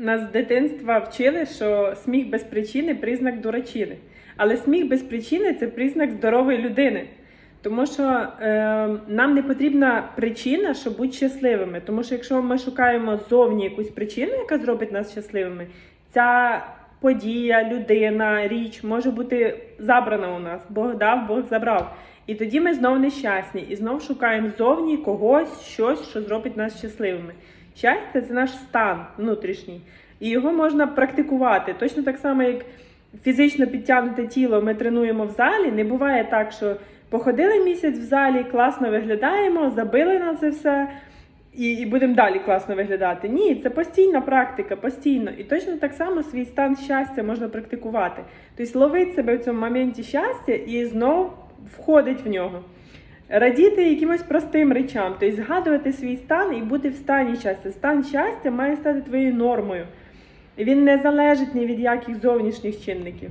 Нас з дитинства вчили, що сміх без причини признак дурачини. Але сміх без причини це признак здорової людини. Тому що е, нам не потрібна причина, щоб бути щасливими. Тому що якщо ми шукаємо зовні якусь причину, яка зробить нас щасливими, ця подія, людина, річ може бути забрана у нас. Бог дав, Бог забрав. І тоді ми знов нещасні і знов шукаємо зовні когось, щось, що зробить нас щасливими. Щастя це наш стан внутрішній, і його можна практикувати. Точно так само, як фізично підтягнуте тіло ми тренуємо в залі. Не буває так, що походили місяць в залі, класно виглядаємо, забили на це все. І, і будемо далі класно виглядати. Ні, це постійна практика, постійно. І точно так само свій стан щастя можна практикувати. Тобто ловити себе в цьому моменті щастя і знов входить в нього. Радіти якимось простим речам, тобто згадувати свій стан і бути в стані щастя. Стан щастя має стати твоєю нормою. Він не залежить ні від яких зовнішніх чинників.